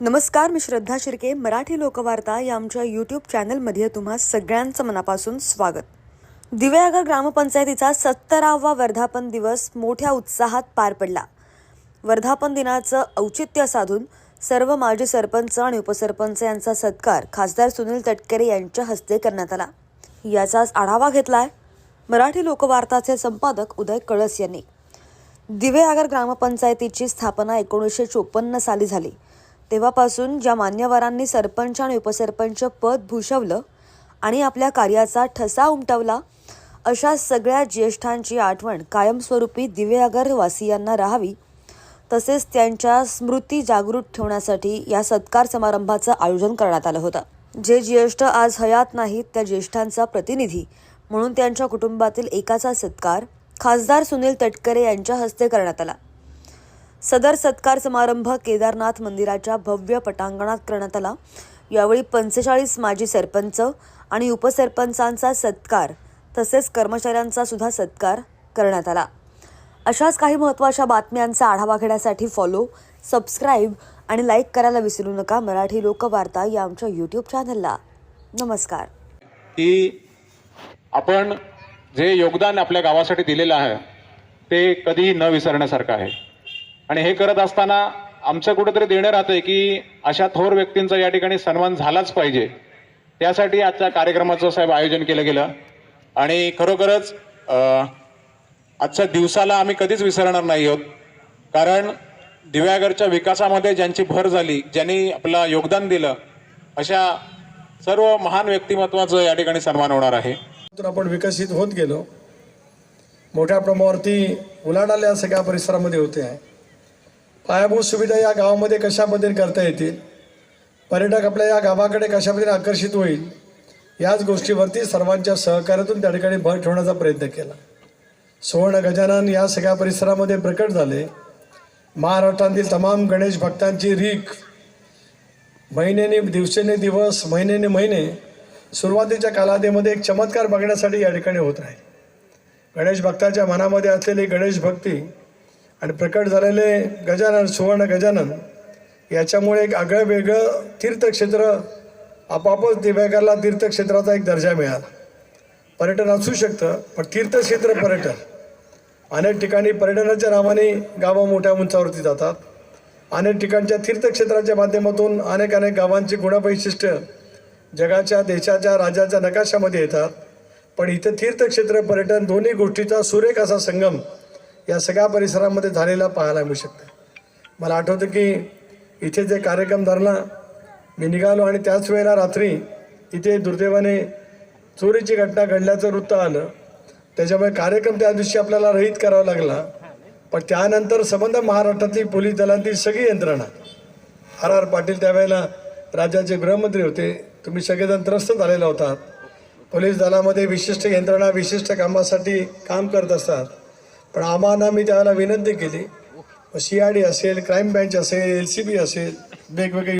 नमस्कार मी श्रद्धा शिर्के. मराठी लोकवार्ता या आमच्या यूट्यूब चॅनलमध्ये तुम्हा सगळ्यांचं मनापासून स्वागत. दिव्यागर ग्रामपंचायतीचा सत्तरावा वर्धापन दिवस मोठ्या उत्साहात पार पडला. वर्धापन दिनाचं औचित्य साधून सर्व माजी सरपंच आणि उपसरपंच यांचा सत्कार खासदार सुनील तटकरे यांच्या हस्ते करण्यात आला. याचाच आढावा घेतलाय मराठी लोकवार्ताचे संपादक उदय कळस यांनी. दिवेआगर ग्रामपंचायतीची स्थापना एकोणीसशे चोपन्न साली झाली. तेव्हापासून ज्या मान्यवरांनी सरपंच आणि उपसरपंच पद भूषवलं आणि आपल्या कार्याचा ठसा उमटवला अशा सगळ्या ज्येष्ठांची आठवण कायमस्वरूपी दिवेआगर वासियांना राहावी तसेच त्यांच्या स्मृती जागृत ठेवण्यासाठी या सत्कार समारंभाचं आयोजन करण्यात आलं होतं. जे ज्येष्ठ आज हयात नाहीत त्या ज्येष्ठांचा प्रतिनिधी म्हणून त्यांच्या कुटुंबातील एकाचा सत्कार खासदार सुनील तटकरे यांच्या हस्ते करण्यात आला. सदर सत्कार समारंभ केदारनाथ मंदिराच्या भव्य पटांगणात करण्यात आला. यावेळी पंचेचाळीस माजी सरपंच आणि उपसरपंचांचा सत्कार तसेच कर्मचाऱ्यांचा सुद्धा सत्कार करण्यात आला. अशाच काही महत्त्वाच्या बातम्यांचा आढावा घेण्यासाठी फॉलो सबस्क्राईब आणि लाईक करायला विसरू नका. मराठी लोकवार्ता या आमच्या यूट्यूब चॅनलला नमस्कार. की आपण जे योगदान आपल्या गावासाठी दिलेलं आहे ते कधीही न विसरण्यासारखं आहे. आणि हे करत असताना आमचं कुठंतरी देणं राहतंय की अशा थोर व्यक्तींचा या ठिकाणी सन्मान झालाच पाहिजे. त्यासाठी आजच्या कार्यक्रमाचं साहेब आयोजन केलं गेलं. आणि खरोखरच आजच्या दिवसाला आम्ही कधीच विसरणार नाही आहोत. कारण दिव्यागरच्या विकासामध्ये ज्यांची भर झाली ज्यांनी आपलं योगदान दिलं अशा सर्व महान व्यक्तिमत्वाचं या ठिकाणी सन्मान होणार आहे. तर आपण विकसित होत गेलो. मोठ्या प्रमाणावरती उलाढाल्या सगळ्या परिसरामध्ये होते आहे. पायाभूत सुविधा या गावामध्ये कशा पद्धतीने करता येतील? पर्यटक आपल्या या गावाकडे कशा पद्धतीने आकर्षित होईल? याच गोष्टीवरती सर्वांच्या सहकार्यातून त्या ठिकाणी भर ठेवण्याचा प्रयत्न केला. सुवर्ण गजानन या सगळ्या परिसरामध्ये प्रकट झाले. महाराष्ट्रातील तमाम गणेश भक्तांची रीख महिन्याने दिवसेने दिवस महिन्याने महिने सुरुवातीच्या कालावधीमध्ये एक चमत्कार बघण्यासाठी या ठिकाणी होत आहे गणेश भक्ताच्या मनामध्ये असलेली गणेश भक्ती आणि प्रकट झालेले गजानन सुवर्ण गजानन याच्यामुळे एक आगळं वेगळं तीर्थक्षेत्र आपापच दिव्यागारला तीर्थक्षेत्राचा एक दर्जा मिळाला. पर्यटन असू शकतं पण तीर्थक्षेत्र पर्यटन. अनेक ठिकाणी पर्यटनाच्या नावाने गावं मोठ्या उंचावरती जातात. अनेक ठिकाणच्या तीर्थक्षेत्राच्या माध्यमातून अनेक अनेक गावांची गुणवैशिष्ट्य जगाच्या देशाच्या राज्याच्या नकाशामध्ये येतात. पण इथं तीर्थक्षेत्र पर्यटन दोन्ही गोष्टीचा सुरेख असा संगम या सगळ्या परिसरामध्ये झालेला पाहायला मिळू शकतं. मला आठवतं की इथे जे कार्यक्रम धरला मी निघालो आणि त्याच वेळेला रात्री इथे दुर्दैवाने चोरीची घटना घडल्याचं वृत्त आलं. त्याच्यामुळे कार्यक्रम त्या दिवशी आपल्याला रहित करावा लागला. पण त्यानंतर संबंध महाराष्ट्रातली पोलीस दलांची सगळी यंत्रणा. आर आर पाटील त्यावेळेला राज्याचे गृहमंत्री होते. तुम्ही सगळेजण त्रस्त झालेला होतात. पोलीस दलामध्ये विशिष्ट यंत्रणा विशिष्ट कामासाठी काम करत असतात. पण आम्हाला मी त्यावेळेला विनंती केली सी आय डी असेल क्राईम ब्रँच असेल एल सी बी असेल वेगवेगळे